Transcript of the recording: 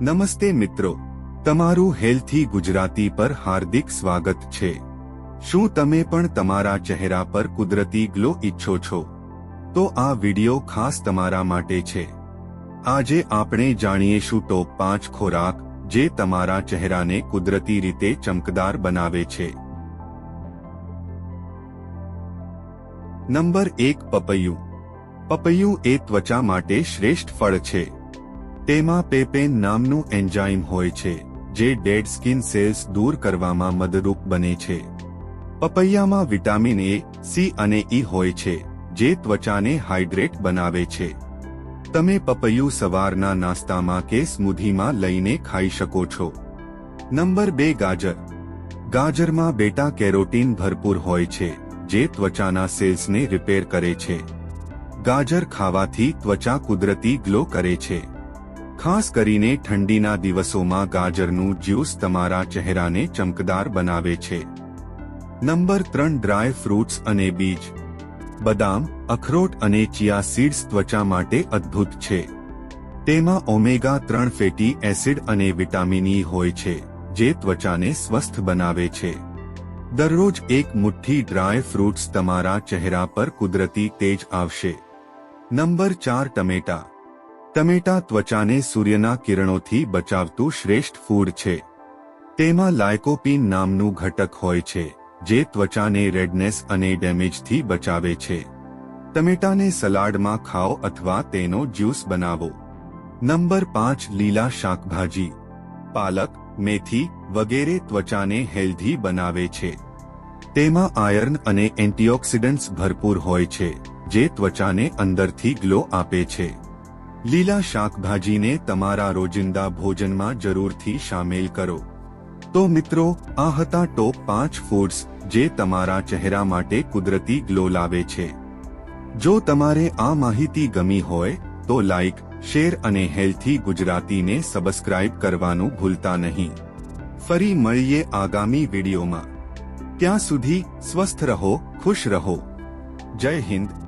નમસ્તે મિત્રો. તમારું હેલ્થી ગુજરાતી પર હાર્દિક સ્વાગત છે. શું તમે પણ તમારા ચહેરા પર કુદરતી ગ્લો ઈચ્છો છો? તો આ વિડિયો ખાસ તમારા માટે છે. આજે આપણે જાણીએશું ટોપ પાંચ ખોરાક જે તમારા ચહેરાને કુદરતી રીતે ચમકદાર બનાવે છે. નંબર એક પપૈયું. પપૈયું એ ત્વચા માટે શ્રેષ્ઠ ફળ છે. તેમાં પેપેન નામનું એન્જાઇમ હોય છે, જે ડેડ સ્કિન સેલ્સ દૂર કરવામાં મદદરૂપ બને છે. પપૈયામાં વિટામિન એ, સી અને ઈ હોય છે, જે ત્વચાને હાઇડ્રેટ બનાવે છે. તમે પપૈયું સવારના નાસ્તામાં કે સ્મૂધીમાં લઈને ખાઈ શકો છો. નંબર બે, ગાજર. ગાજરમાં બેટા કેરોટીન ભરપૂર હોય છે, જે ત્વચાના સેલ્સને રિપેર કરે છે. ગાજર ખાવાથી ત્વચા કુદરતી ગ્લો કરે છે. ખાસ કરીને ઠંડીના દિવસોમાં ગાજરનું જ્યુસ તમારા ચહેરાને ચમકદાર બનાવે છે. નંબર ત્રણ, ડ્રાય ફ્રૂટ્સ અને બીજ. બદામ, અખરોટ અને ચિયા સીડ્સ ત્વચા માટે અદ્ભુત છે. તેમાં ઓમેગા ત્રણ ફેટી એસિડ અને વિટામિન ઈ હોય છે, જે ત્વચાને સ્વસ્થ બનાવે છે. દરરોજ એક મુઠ્ઠી ડ્રાય ફ્રૂટ્સ તમારા ચહેરા પર કુદરતી તેજ આવશે. નંબર ચાર, ટમેટા. ટમેટા ત્વચાને સૂર્યના કિરણોથી બચાવતું શ્રેષ્ઠ ફૂડ છે. તેમાં લાયકોપીન નામનું ઘટક હોય છે, જે ત્વચાને રેડનેસ અને ડેમેજથી બચાવે છે. ટમેટાને સલાડમાં ખાઓ અથવા તેનો જ્યુસ બનાવો. નંબર પાંચ, લીલા શાકભાજી. પાલક, મેથી વગેરે ત્વચાને હેલ્ધી બનાવે છે. તેમાં આયર્ન અને એન્ટીઓક્સિડન્ટ્સ ભરપૂર હોય છે, જે ત્વચાને અંદરથી ગ્લો આપે છે. લીલા શાકભાજીને તમારા રોજિંદા ભોજનમાં જરૂરથી સામેલ કરો. તો મિત્રો, આ હતા ટોપ પાંચ ફૂડ્સ જે તમારા ચહેરા માટે કુદરતી ગ્લો લાવે છે. જો તમારે આ માહિતી ગમી હોય, તો લાઇક શેર અને હેલ્થી ગુજરાતીને સબસ્ક્રાઇબ કરવાનું ભૂલતા નહીં. ફરી મળીએ આગામી વિડીયોમાં. ત્યાં સુધી સ્વસ્થ રહો, ખુશ રહો. જય હિન્દ.